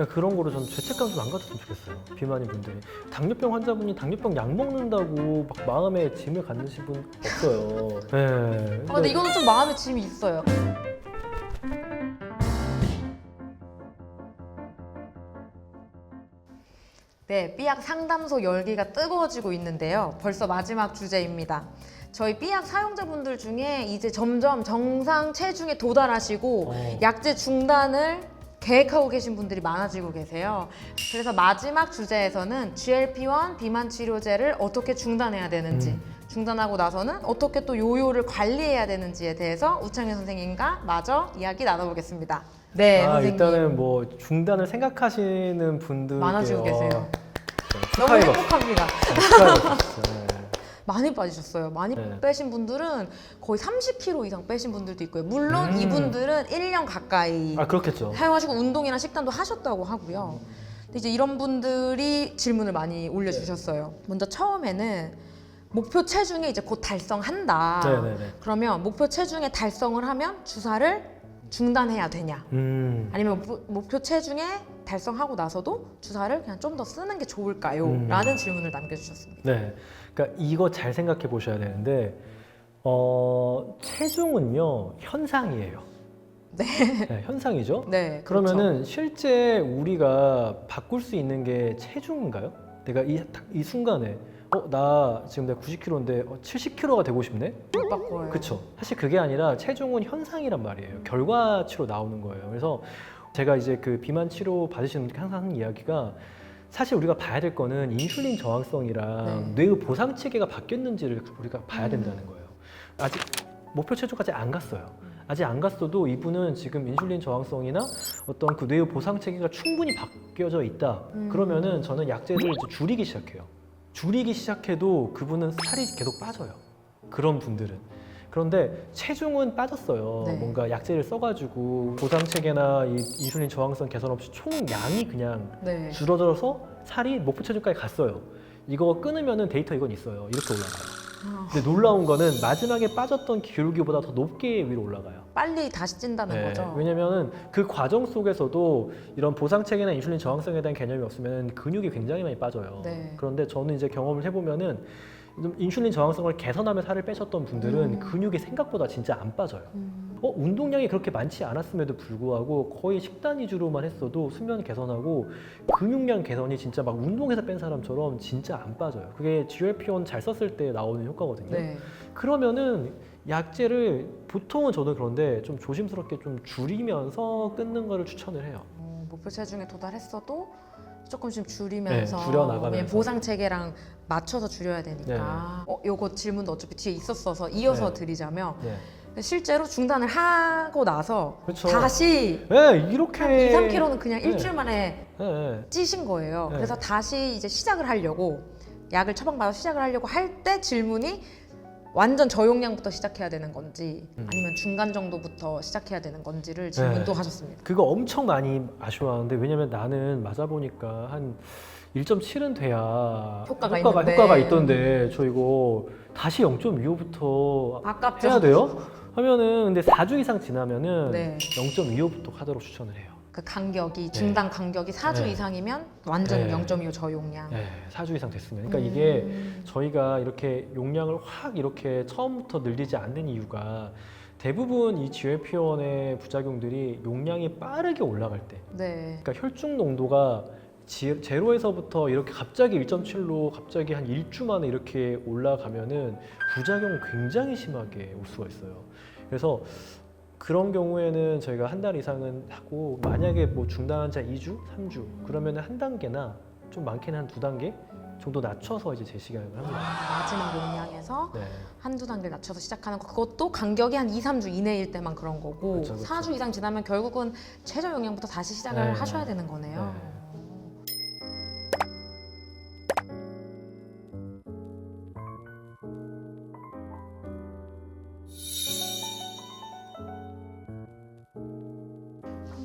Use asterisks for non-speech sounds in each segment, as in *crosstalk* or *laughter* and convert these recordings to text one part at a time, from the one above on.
그냥 그런 거로 전 죄책감 좀 안 가졌으면 좋겠어요. 비만인 분들이 당뇨병 환자분이 당뇨병 약 먹는다고 막 마음에 짐을 갖으신 분 없어요. 네. 아, 근데 이거는 좀 마음에 짐이 있어요. 네, 삐약 상담소 열기가 뜨거워지고 있는데요. 벌써 마지막 주제입니다. 저희 삐약 사용자분들 중에 이제 점점 정상 체중에 도달하시고 어. 약제 중단을 계획하고 계신 분들이 많아지고 계세요. 그래서 마지막 주제에서는 GLP-1 비만 치료제를 어떻게 중단해야 되는지, 음. 중단하고 나서는 어떻게 또 요요를 관리해야 되는지에 대해서 우창현 선생님과 마저 이야기 나눠보겠습니다. 네, 아, 선생님. 일단은 뭐 중단을 생각하시는 분들 많아지고 계세요. 너무 행복합니다. 네. 많이 빠지셨어요. 많이 네. 빼신 분들은 거의 30kg 이상 빼신 분들도 있고요. 물론 음. 이분들은 1년 가까이 아 그렇겠죠. 사용하시고 운동이나 식단도 하셨다고 하고요. 근데 이제 이런 분들이 질문을 많이 올려주셨어요. 먼저 처음에는 목표 체중에 이제 곧 달성한다. 네 네 네. 그러면 목표 체중에 달성을 하면 주사를 중단해야 되냐? 음. 아니면 목표, 목표 체중에 달성하고 나서도 주사를 그냥 좀 더 쓰는 게 좋을까요? 음. 라는 질문을 남겨주셨습니다. 네. 그러니까 이거 잘 생각해 보셔야 되는데 어, 체중은요 현상이에요. 네. 네, 현상이죠. 네. 그렇죠. 그러면은 실제 우리가 바꿀 수 있는 게 체중인가요? 내가 이, 이 순간에 어 나 지금 내가 90kg인데 어, 70kg가 되고 싶네? 못 바꿔요. 그렇죠. 사실 그게 아니라 체중은 현상이란 말이에요. 결과치로 나오는 거예요. 그래서 제가 이제 그 비만 치료 받으시는 분들께 항상 하는 이야기가 사실 우리가 봐야 될 거는 인슐린 저항성이랑 뇌의 보상 체계가 바뀌었는지를 우리가 봐야 음. 된다는 거예요. 아직 목표 체중까지 안 갔어요. 아직 안 갔어도 이분은 지금 인슐린 저항성이나 어떤 그 뇌의 보상 체계가 충분히 바뀌어져 있다. 음. 그러면은 저는 약제를 이제 줄이기 시작해요. 줄이기 시작해도 그분은 살이 계속 빠져요. 그런 분들은. 그런데 체중은 빠졌어요. 네. 뭔가 약제를 써가지고 보상 체계나 이 인슐린 저항성 개선 없이 총 양이 그냥 네. 줄어들어서 살이 목표 체중까지 갔어요. 이거 끊으면은 데이터 이건 있어요. 이렇게 올라가요. 아, 근데 놀라운 거는 마지막에 빠졌던 기울기보다 더 높게 위로 올라가요. 빨리 다시 찐다는 네, 거죠. 왜냐면은 그 과정 속에서도 이런 보상 체계나 인슐린 저항성에 대한 개념이 없으면 근육이 굉장히 많이 빠져요. 네. 그런데 저는 이제 경험을 해보면은 좀 인슐린 저항성을 개선하며 살을 빼셨던 분들은 음. 근육이 생각보다 진짜 안 빠져요. 음, 어, 운동량이 그렇게 많지 않았음에도 불구하고 거의 식단 위주로만 했어도 수면 개선하고 근육량 개선이 진짜 막 운동해서 뺀 사람처럼 진짜 안 빠져요. 그게 GLP-1 잘 썼을 때 나오는 효과거든요. 네. 그러면은 약제를 보통은 저도 그런데 좀 조심스럽게 좀 줄이면서 끊는 거를 추천을 해요. 어, 목표 체 중에 도달했어도 조금씩 줄이면서 네, 줄여나가면서. 예, 보상 체계랑 맞춰서 줄여야 되니까. 어, 요거 질문도 어차피 뒤에 있었어서 이어서 네. 드리자면 네. 실제로 중단을 하고 나서 그렇죠. 다시 네, 이렇게 한 2, 3kg는 그냥 네. 일주일 만에 네, 네. 찌신 거예요. 네. 그래서 다시 이제 시작을 하려고 약을 처방받아 시작을 하려고 할 때 질문이 완전 저용량부터 시작해야 되는 건지 음. 아니면 중간 정도부터 시작해야 되는 건지를 질문도 네. 하셨습니다. 그거 엄청 많이 아쉬워하는데 왜냐면 나는 맞아 보니까 한 1.7은 돼야 효과가 효과가, 있는데. 효과가 있던데 저 이거 다시 0.25부터 아깝죠? 해야 돼요? 하면은 근데 4주 이상 지나면은 네. 0.25부터 하도록 추천을 해요. 그 간격이 중단 간격이 4주 네. 이상이면 완전 네. 0.25 저용량. 네, 4주 이상 됐으면. 그러니까 음. 이게 저희가 이렇게 용량을 확 이렇게 처음부터 늘리지 않는 이유가 대부분 이 GLP-1의 부작용들이 용량이 빠르게 올라갈 때 네. 그러니까 혈중 농도가 지- 제로에서부터 이렇게 갑자기 1.7로 갑자기 한 일주 만에 이렇게 올라가면은 부작용 굉장히 심하게 올 수가 있어요. 그래서 그런 경우에는 저희가 한 달 이상은 하고 만약에 뭐 중단한 자 2주, 3주 그러면은 한 단계나 좀 많게는 한 두 단계 정도 낮춰서 이제 재시간을 합니다. 마지막 용량에서 네. 한두 단계 낮춰서 시작하는 거 그것도 간격이 한 2, 3주 이내일 때만 그런 거고 그쵸, 그쵸. 4주 이상 지나면 결국은 최저 용량부터 다시 시작을 네. 하셔야 되는 거네요.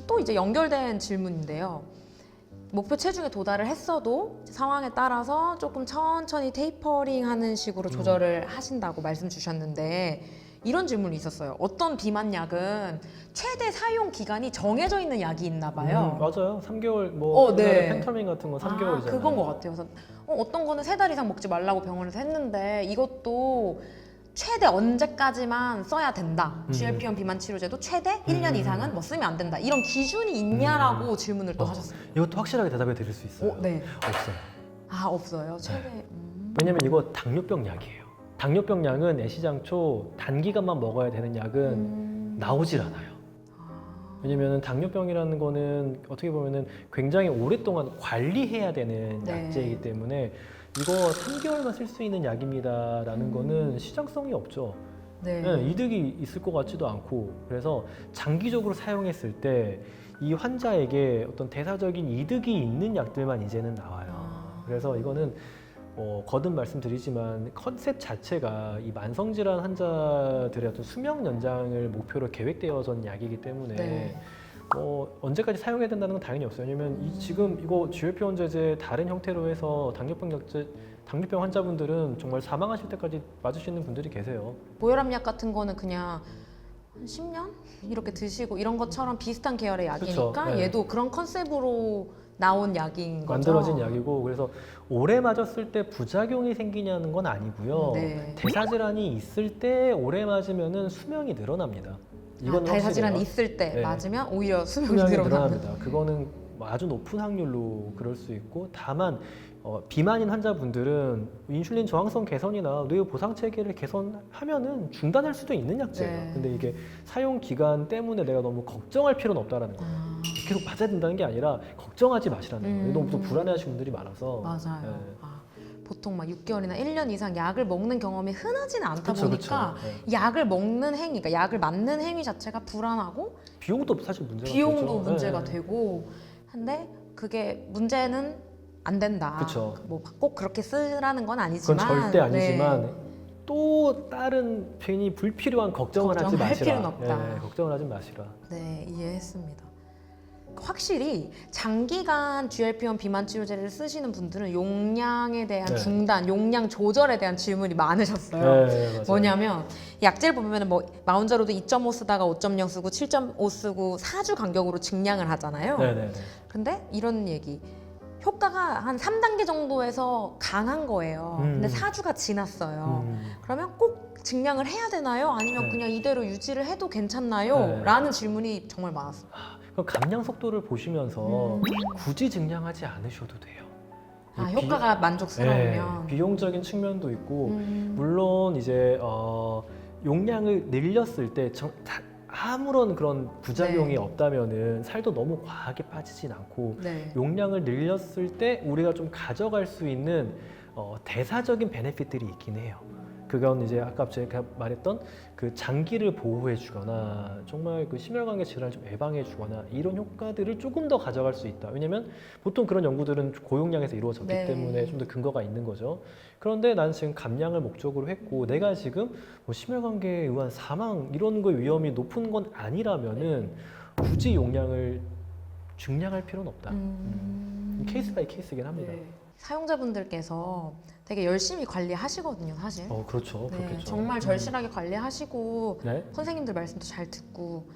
또 이제 연결된 질문인데요. 목표 체중에 도달을 했어도 상황에 따라서 조금 천천히 테이퍼링 하는 식으로 음. 조절을 하신다고 말씀 주셨는데 이런 질문이 있었어요. 어떤 비만 약은 최대 사용 기간이 정해져 있는 약이 있나 봐요. 음, 맞아요. 3개월 뭐 어, 네. 펜타민 같은 건 3개월이잖아요. 아, 그건 것 같아요. 그래서 어, 어떤 거는 세달 이상 먹지 말라고 병원에서 했는데 이것도 최대 언제까지만 써야 된다. 음. GLP-1 비만 치료제도 최대 1년 음. 이상은 뭐 쓰면 안 된다. 이런 기준이 있냐라고 질문을 또 어, 하셨어요. 이것도 확실하게 대답해 드릴 수 있어요. 어, 네. 없어요. 아 없어요. 최대. 음. 왜냐면 이거 당뇨병 약이에요. 당뇨병 약은 애시장초 단기간만 먹어야 되는 약은 음. 나오질 않아요. 아. 왜냐면 당뇨병이라는 거는 어떻게 보면은 굉장히 오랫동안 관리해야 되는 네. 약제이기 때문에 이거 3개월만 쓸 수 있는 약입니다라는 음. 거는 시장성이 없죠. 네. 네, 이득이 있을 것 같지도 않고 그래서 장기적으로 사용했을 때 이 환자에게 어떤 대사적인 이득이 있는 약들만 이제는 나와요. 아. 그래서 이거는 어, 거듭 말씀드리지만 컨셉 자체가 이 만성 질환 환자들의 어떤 수명 연장을 목표로 계획되어진 약이기 때문에 네. 어, 언제까지 사용해야 된다는 건 당연히 없어요. 왜냐면 이 지금 이거 GLP-1 제제 다른 형태로 해서 당뇨병 약제 당뇨병 환자분들은 정말 사망하실 때까지 있는 분들이 계세요. 고혈압약 같은 거는 그냥 한 10년 이렇게 드시고 이런 것처럼 비슷한 계열의 약이니까 그쵸, 네. 얘도 그런 컨셉으로 나온 약인 거죠. 만들어진 약이고 그래서 오래 맞았을 때 부작용이 생기냐는 건 아니고요. 네. 대사 질환이 있을 때 오래 맞으면은 수명이 늘어납니다. 아, 이건 대사 질환이 확실해요. 있을 때 네. 맞으면 오히려 수명이 수명이. 늘어납니다. 그거는 뭐 아주 높은 확률로 그럴 수 있고 다만 어, 비만인 환자분들은 인슐린 저항성 개선이나 뇌 보상 체계를 개선하면은 중단할 수도 있는 약제예요. 네. 근데 이게 사용 기간 때문에 내가 너무 걱정할 필요는 없다라는 거예요. 아, 계속 맞아야 된다는 게 아니라 걱정하지 마시라는 거예요. 음. 너무 또 불안해하시는 분들이 많아서 맞아요. 네. 아, 보통 막 6개월이나 1년 이상 약을 먹는 경험이 흔하지는 않다 그쵸, 보니까 그쵸. 네. 약을 먹는 행위, 그러니까 약을 맞는 행위 자체가 불안하고 비용도 사실 문제가 비용도 되죠. 문제가 네. 되고 한데 그게 문제는 안 된다. 그쵸. 뭐 꼭 그렇게 쓰라는 건 그건 아니지만 절대 아니지만 네. 또 다른 괜히 불필요한 걱정을 하지 걱정할 마시라. 필요는 없다. 예, 걱정을 하지 마시라. 네, 이해했습니다. 확실히 장기간 GLP-1 비만 치료제를 쓰시는 분들은 용량에 대한 네. 중단, 용량 조절에 대한 질문이 많으셨어요. 네, 맞아요. 뭐냐면 약제를 보면은 뭐 마운자로도 2.5 쓰다가 5.0 쓰고 7.5 쓰고 4주 간격으로 증량을 하잖아요. 네 네 네. 근데 이런 얘기. 효과가 한 3단계 정도에서 강한 거예요. 음. 근데 4주가 지났어요. 음, 그러면 꼭 증량을 해야 되나요? 아니면 네. 그냥 이대로 유지를 해도 괜찮나요? 네. 라는 질문이 정말 많았어요. 그럼 감량 속도를 보시면서 음. 굳이 증량하지 않으셔도 돼요. 아, 이 비- 효과가 네, 만족스러우면. 비용적인 측면도 있고 음. 물론 이제 어, 용량을 늘렸을 때 정, 다- 아무런 그런 부작용이 네. 없다면은 살도 너무 과하게 빠지진 않고 네. 용량을 늘렸을 때 우리가 좀 가져갈 수 있는 어, 대사적인 베네핏들이 있긴 해요. 그건 이제 아까 제가 말했던 그 장기를 보호해 주거나 정말 그 심혈관계 질환을 좀 예방해 주거나 이런 효과들을 조금 더 가져갈 수 있다. 왜냐면 보통 그런 연구들은 고용량에서 이루어졌기 네. 때문에 좀 더 근거가 있는 거죠. 그런데 나는 지금 감량을 목적으로 했고 내가 지금 뭐 심혈관계에 의한 사망 이런 거의 위험이 높은 건 아니라면은 굳이 용량을 증량할 필요는 없다. 음. 케이스 바이 케이스긴 합니다. 네. 사용자분들께서 되게 열심히 관리하시거든요, 사실. 어 그렇죠. 네, 그렇겠죠. 정말 음. 절실하게 관리하시고 네. 선생님들 말씀도 잘 듣고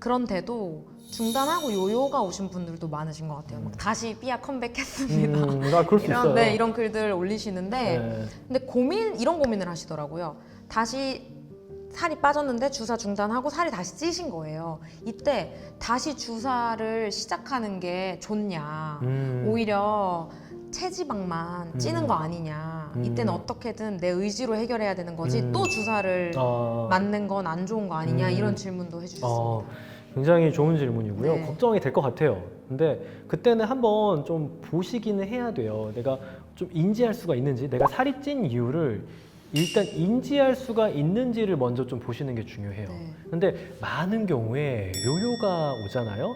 그런데도 중단하고 요요가 오신 분들도 많으신 것 같아요. 막 다시 삐아 컴백했습니다. 음, 아 그럴 수 이런, 있어요. 네, 이런 글들 올리시는데 네. 근데 고민 이런 고민을 하시더라고요. 다시 살이 빠졌는데 주사 중단하고 살이 다시 찌신 거예요. 이때 다시 주사를 시작하는 게 좋냐? 음, 오히려 체지방만 찌는 음. 거 아니냐? 음. 이때는 어떻게든 내 의지로 해결해야 되는 거지 음. 또 주사를 어, 맞는 건 안 좋은 거 아니냐? 음. 이런 질문도 해주셨습니다. 어, 굉장히 좋은 질문이고요. 네. 걱정이 될 것 같아요. 근데 그때는 한번 좀 보시기는 해야 돼요. 내가 좀 인지할 수가 있는지, 내가 살이 찐 이유를 일단 인지할 수가 있는지를 먼저 좀 보시는 게 중요해요. 네. 근데 많은 경우에 요요가 오잖아요.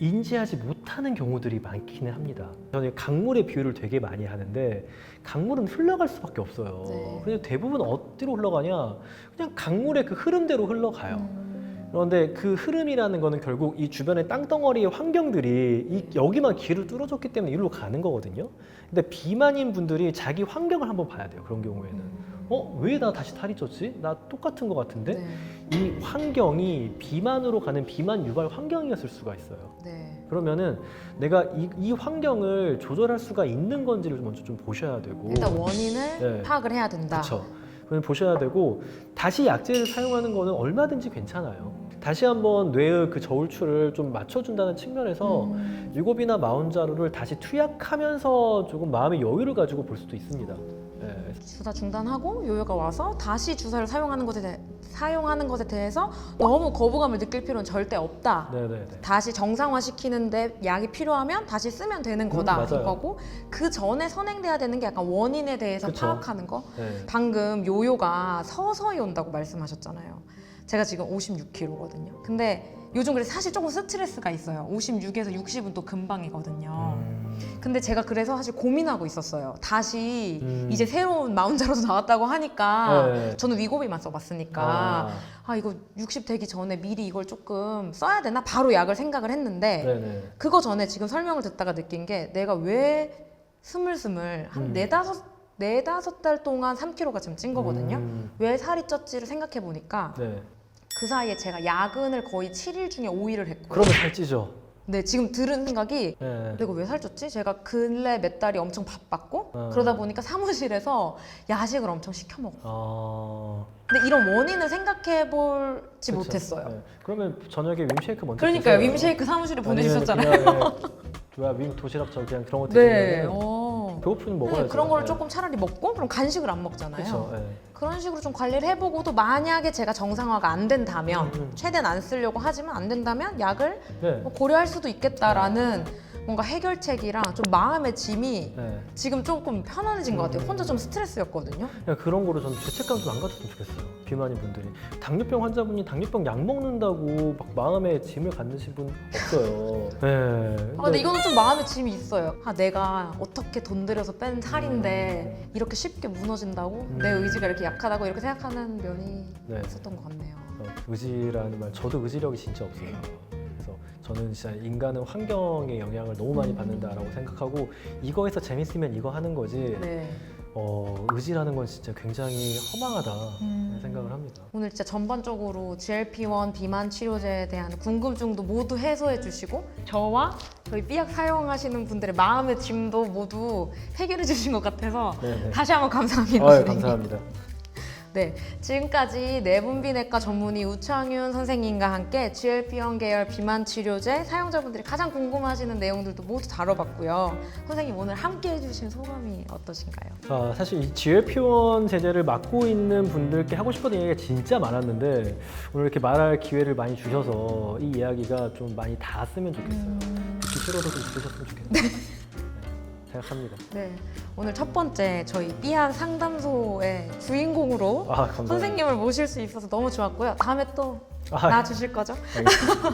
인지하지 못하는 경우들이 많기는 합니다. 저는 강물의 비유를 되게 많이 하는데 강물은 흘러갈 수밖에 없어요. 네. 근데 대부분 어디로 흘러가냐? 그냥 강물의 그 흐름대로 흘러가요. 음. 그런데 그 흐름이라는 거는 결국 이 주변의 땅덩어리의 환경들이 이 여기만 길을 뚫어줬기 때문에 이리로 가는 거거든요. 근데 비만인 분들이 자기 환경을 한번 봐야 돼요. 그런 경우에는. 음. 어? 왜 나 다시 살이 쪘지? 나 똑같은 것 같은데? 네. 이 환경이 비만으로 가는 비만 유발 환경이었을 수가 있어요. 네. 그러면은 내가 이, 이 환경을 조절할 수가 있는 건지를 먼저 좀 보셔야 되고 일단 원인을 네. 파악을 해야 된다. 그렇죠. 보셔야 되고 다시 약제를 사용하는 거는 얼마든지 괜찮아요. 다시 한번 뇌의 그 저울추를 좀 맞춰준다는 측면에서 음. 유급이나 마운자루를 다시 투약하면서 조금 마음의 여유를 가지고 볼 수도 있습니다. 예, 주사 중단하고 요요가 와서 다시 주사를 사용하는 것에 대해 사용하는 것에 대해서 너무 거부감을 느낄 필요는 절대 없다. 네네네. 다시 정상화 시키는데 약이 필요하면 다시 쓰면 되는 거다 음, 맞아요. 이거고 그 전에 선행돼야 되는 게 약간 원인에 대해서 그쵸. 파악하는 거. 네. 방금 요요가 서서히 온다고 말씀하셨잖아요. 제가 지금 56kg거든요. 근데 요즘 그래서 사실 조금 스트레스가 있어요. 56에서 60은 또 금방이거든요. 음, 근데 제가 그래서 사실 고민하고 있었어요. 다시 음. 이제 새로운 마운자로도 나왔다고 하니까 네. 저는 위고비만 써봤으니까 아, 아 이거 60 되기 전에 미리 이걸 조금 써야 되나 바로 약을 생각을 했는데 네네. 그거 전에 지금 설명을 듣다가 느낀 게 내가 왜 스물스물 한 음. 네다섯 네다섯 달 동안 3kg가 지금 찐 거거든요. 음, 왜 살이 쪘지를 생각해 보니까 네. 그 사이에 제가 야근을 거의 7일 중에 5일을 했고 그러면 살찌죠. 네 지금 들은 생각이 네. 내가 왜 살쪘지? 제가 근래 몇 달이 엄청 바빴고 어. 그러다 보니까 사무실에서 야식을 엄청 시켜 먹어. 아, 근데 이런 원인을 생각해 볼지 그쵸. 못했어요. 네. 그러면 저녁에 윈쉐이크 먼저 그러니까요. 드세요. 윈쉐이크 사무실에 아니면 보내주셨잖아요. 그냥, 예, 뭐야 윈 도시락 저 그냥 그런 거 네. 어. 배고프면 먹어야죠. 네, 그런 걸 네. 조금 차라리 먹고 그럼 간식을 안 먹잖아요. 그렇죠. 네. 그런 식으로 좀 관리를 해보고 또 만약에 제가 정상화가 안 된다면 음, 음. 최대한 안 쓰려고 하지만 안 된다면 약을 네. 뭐 고려할 수도 있겠다라는 뭔가 해결책이랑 좀 마음의 짐이 네. 지금 조금 편안해진 것 같아요. 혼자 좀 스트레스였거든요. 그냥 그런 거로 저는 죄책감 좀안 가졌으면 좋겠어요. 비만인 분들이 당뇨병 환자분이 당뇨병 약 먹는다고 막 마음에 짐을 갖으신 분 없어요. *laughs* 네. 아, 근데 이거는 좀 마음의 짐이 있어요. 아, 내가 어떻게 돈 들여서 뺀 살인데 이렇게 쉽게 무너진다고? 음. 내 의지가 이렇게 약하다고 이렇게 생각하는 면이 네. 있었던 것 같네요. 어, 의지라는 말 저도 의지력이 진짜 없어요. 저는 진짜 인간은 환경의 영향을 너무 많이 받는다라고 생각하고 이거에서 재밌으면 이거 하는 거지. 네. 어, 의지라는 건 진짜 굉장히 허망하다 음. 생각을 합니다. 오늘 진짜 전반적으로 GLP-1 비만 치료제에 대한 궁금증도 모두 해소해 주시고 저와 저희 삐약 사용하시는 분들의 마음의 짐도 모두 해결해 주신 것 같아서 네, 네. 다시 한번 감사합니다. 아유, 선생님. 감사합니다. 네, 지금까지 내분비내과 전문의 우창윤 선생님과 함께 GLP-1 계열 비만 치료제 사용자분들이 가장 궁금하시는 내용들도 모두 다뤄봤고요. 선생님 오늘 함께 해주신 소감이 어떠신가요? 자, 사실 이 GLP-1 제제를 맡고 있는 분들께 하고 싶었던 얘기가 진짜 많았는데 오늘 이렇게 말할 기회를 많이 주셔서 이 이야기가 좀 많이 닿았으면 좋겠어요. 듣기 싫어도 좀 들으셨으면 좋겠네요. *laughs* 네, 생각합니다. 네, 오늘 첫 번째 저희 삐약 상담소의 주인공으로 아, 감사합니다. 선생님을 모실 수 있어서 너무 좋았고요. 다음에 또 아, 나와주실 거죠? 알겠습니다.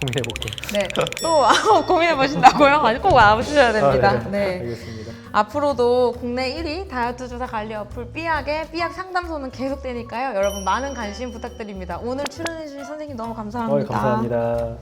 고민해볼게요. 네, 또 고민해 보신다고요? 아니 꼭 와주셔야 됩니다. 아, 네. 알겠습니다. 앞으로도 국내 1위 다이어트 주사 관리 어플 삐약의 삐약 상담소는 계속되니까요. 여러분 많은 관심 부탁드립니다. 오늘 출연해주신 선생님 너무 어, 감사합니다. 감사합니다.